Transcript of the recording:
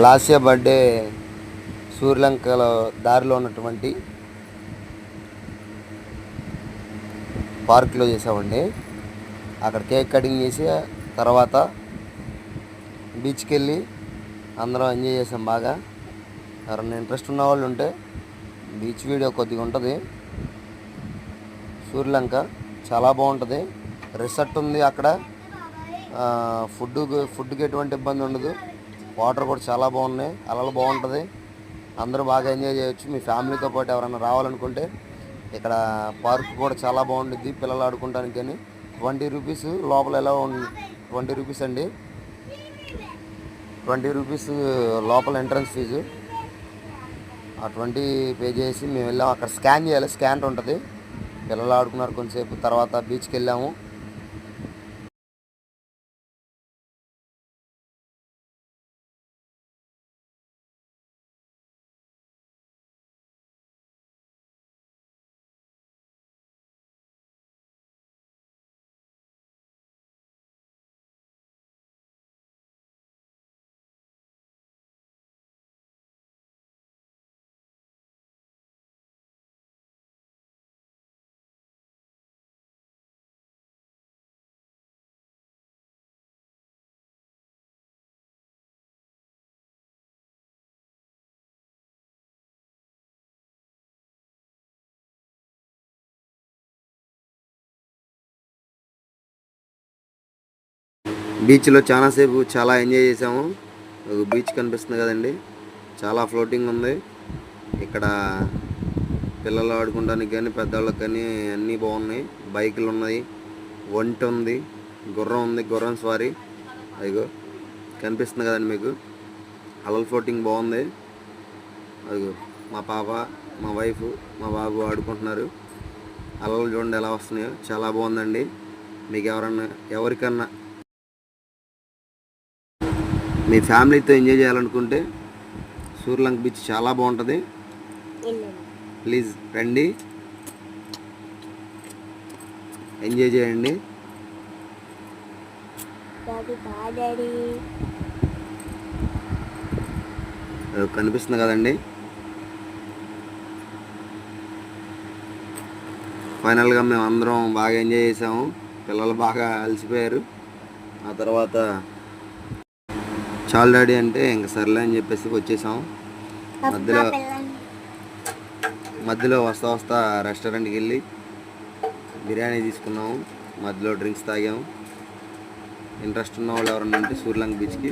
Lasya birthday సూర్యలంకలో దారిలో ఉన్నటువంటి పార్క్లో చేసామండి. అక్కడ కేక్ కటింగ్ చేసి తర్వాత బీచ్కి వెళ్ళి అందరం ఎంజాయ్ చేసాం బాగా. ఎవరైనా ఇంట్రెస్ట్ ఉన్న వాళ్ళు ఉంటే బీచ్ వీడియో కొద్దిగా ఉంటుంది. సూర్యలంక చాలా బాగుంటుంది. రిసార్ట్ ఉంది అక్కడ. ఫుడ్ ఫుడ్కి ఎటువంటి ఇబ్బంది ఉండదు. వాటర్ కూడా చాలా బాగున్నాయి. అలలు బాగుంటుంది. అందరూ బాగా ఎంజాయ్ చేయొచ్చు. మీ ఫ్యామిలీతో పాటు ఎవరైనా రావాలనుకుంటే ఇక్కడ పార్క్ కూడా చాలా బాగుంటుంది పిల్లలు ఆడుకుంటానికి కానీ ట్వంటీ రూపీస్ లోపల ఎలా ట్వంటీ రూపీస్ అండి. ట్వంటీ రూపీస్ లోపల ఎంట్రన్స్ ఫీజు. ఆ ట్వంటీ పే చేసి మేము వెళ్ళాము అక్కడ స్కాన్ చేయాలి. స్కాన్ ఉంటుంది. పిల్లలు ఆడుకున్నారు కొంతసేపు. తర్వాత బీచ్కి వెళ్ళాము. బీచ్లో చాలాసేపు చాలా ఎంజాయ్ చేసాము ఒక బీచ్ కనిపిస్తుంది కదండి. చాలా ఫ్లోటింగ్ ఉంది. ఇక్కడ పిల్లలు ఆడుకోవడానికి కానీ పెద్దవాళ్ళకి కానీ అన్నీ బాగున్నాయి. బైకులు ఉన్నాయి. వంట ఉంది. గుర్రం ఉంది. గుర్రం స్వారీ. అదిగో కనిపిస్తుంది కదండి మీకు. అలల్ ఫ్లోటింగ్ బాగుంది. అదిగో మా పాప మా వైఫ్ మా బాబు ఆడుకుంటున్నారు. అలలు చూడండి ఎలా వస్తున్నాయో. చాలా బాగుందండి. మీకు ఎవరన్నా ఎవరికన్నా మీ ఫ్యామిలీతో ఎంజాయ్ చేయాలనుకుంటే సూర్లంక్ బీచ్ చాలా బాగుంటుంది. ప్లీజ్ రండి. ఎంజాయ్ చేయండి. కనిపిస్తుంది కదండి. ఫైనల్గా మేము అందరం బాగా ఎంజాయ్ చేసాము. పిల్లలు బాగా అలసిపోయారు. ఆ తర్వాత చాలు డాడీ అంటే ఇంక సర్లే అని చెప్పేసి వచ్చేసాం. మధ్యలో మధ్యలో వస్తా వస్తా రెస్టారెంట్కి వెళ్ళి బిర్యానీ తీసుకున్నాము మధ్యలో డ్రింక్స్ తాగాము ఇంట్రెస్ట్ ఉన్న వాళ్ళు ఎవరన్నా ఉంటే సూర్లంగ్ బీచ్కి